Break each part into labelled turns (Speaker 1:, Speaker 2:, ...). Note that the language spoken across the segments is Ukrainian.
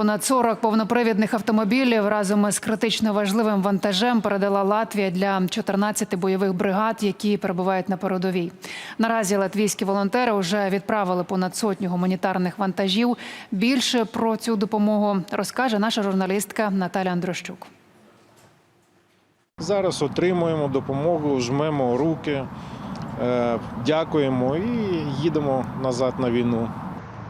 Speaker 1: Понад 40 повнопривідних автомобілів разом із критично важливим вантажем передала Латвія для 14 бойових бригад, які перебувають на передовій. Наразі латвійські волонтери вже відправили понад сотню гуманітарних вантажів. Більше про цю допомогу розкаже наша журналістка Наталя Андрощук.
Speaker 2: Зараз отримуємо допомогу, жмемо руки, е, дякуємо і їдемо назад на війну.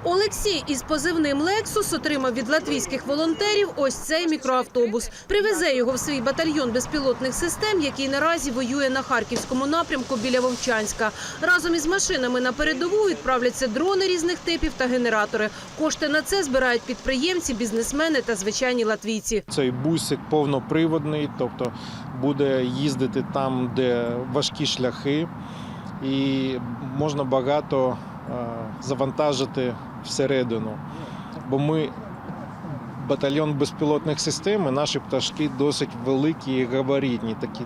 Speaker 3: Олексій із позивним Лексус отримав від латвійських волонтерів ось цей мікроавтобус. Привезе його в свій батальйон безпілотних систем, який наразі воює на харківському напрямку біля Вовчанська. Разом із машинами на передову відправляться дрони різних типів та генератори. Кошти на це збирають підприємці, бізнесмени та звичайні латвійці.
Speaker 2: Цей бусик повноприводний, тобто буде їздити там, де важкі шляхи, і можна багато е, завантажити всередину. Бо ми батальйон безпілотних систем, і наші пташки досить великі і габаритні, такі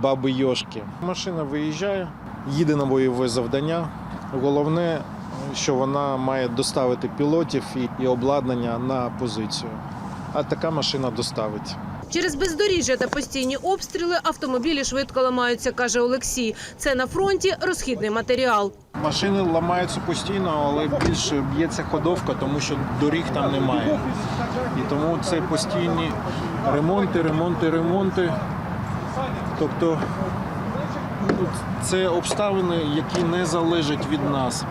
Speaker 2: баби йошки. Машина виїжджає, їде на бойове завдання. Головне, що вона має доставити пілотів і, обладнання на позицію. А така машина доставить.
Speaker 3: Через бездоріжжя та постійні обстріли автомобілі швидко ламаються, каже Олексій. Це на фронті розхідний матеріал.
Speaker 2: Машини ламаються постійно, але більше б'ється ходовка, тому що доріг там немає. І тому це постійні ремонти, ремонти, ремонти. Тобто ну, це обставини, які не залежать від нас.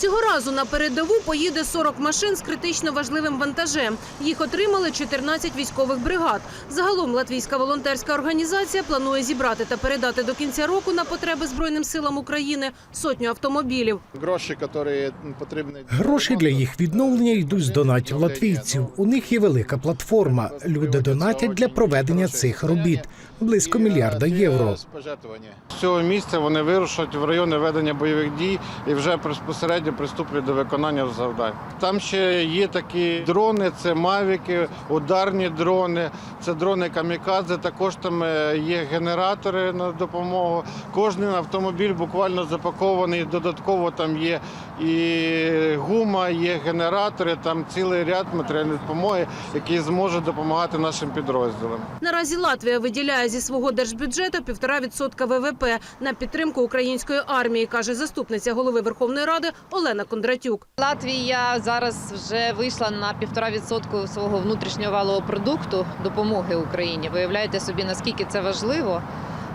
Speaker 3: Цього разу на передову поїде 40 машин з критично важливим вантажем. Їх отримали 14 військових бригад. Загалом латвійська волонтерська організація планує зібрати та передати до кінця року на потреби збройним силам України сотню автомобілів.
Speaker 4: Гроші, які потрібні
Speaker 5: Гроші для їх відновлення йдуть з донатів латвійців. У них є велика платформа. Люди донатять для проведення цих робіт близько мільярда євро.
Speaker 4: З цього місця вони вирушать в райони ведення бойових дій і вже безпосередньо приступлять до виконання завдань. Там ще є такі дрони, це мавіки, ударні дрони, це дрони камікадзе. Також там е, є генератори на допомогу. Кожен автомобіль буквально запакований. Додатково там є і гума, є генератори, там цілий ряд матеріальної допомоги, який зможе допомагати нашим підрозділам.
Speaker 3: Наразі Латвія виділяє зі свого держбюджету півтора відсотка ВВП на підтримку української армії, каже заступниця голови Верховної Ради Олена Кондратюк.
Speaker 6: Латвія зараз вже вийшла на півтора відсотку свого внутрішнього валового продукту допомоги Україні. Виявляєте собі наскільки це важливо.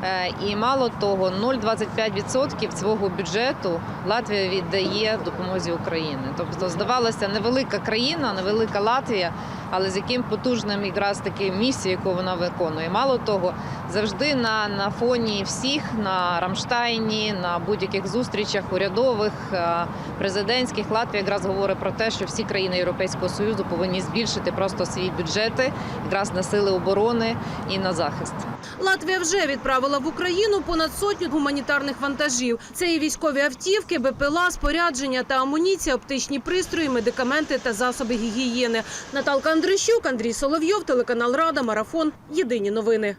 Speaker 6: Е, І мало того, 0,25% свого бюджету Латвія віддає допомозі України. Тобто, здавалося, невелика країна, невелика Латвія, але з яким потужним якраз таки місією, яку вона виконує. Мало того, завжди на, на фоні всіх на Рамштайні, на будь-яких зустрічах урядових, е, президентських Латвія якраз говорить про те, що всі країни Європейського союзу повинні збільшити просто свої бюджети якраз на сили оборони і на захист.
Speaker 3: Латвія вже відправила в Україну понад сотню гуманітарних вантажів. Це і військові автівки, БПЛА, спорядження та амуніція, оптичні пристрої, медикаменти та засоби гігієни. Наталка Андрищук, Андрій Соловйов, телеканал Рада, Марафон. Єдині новини.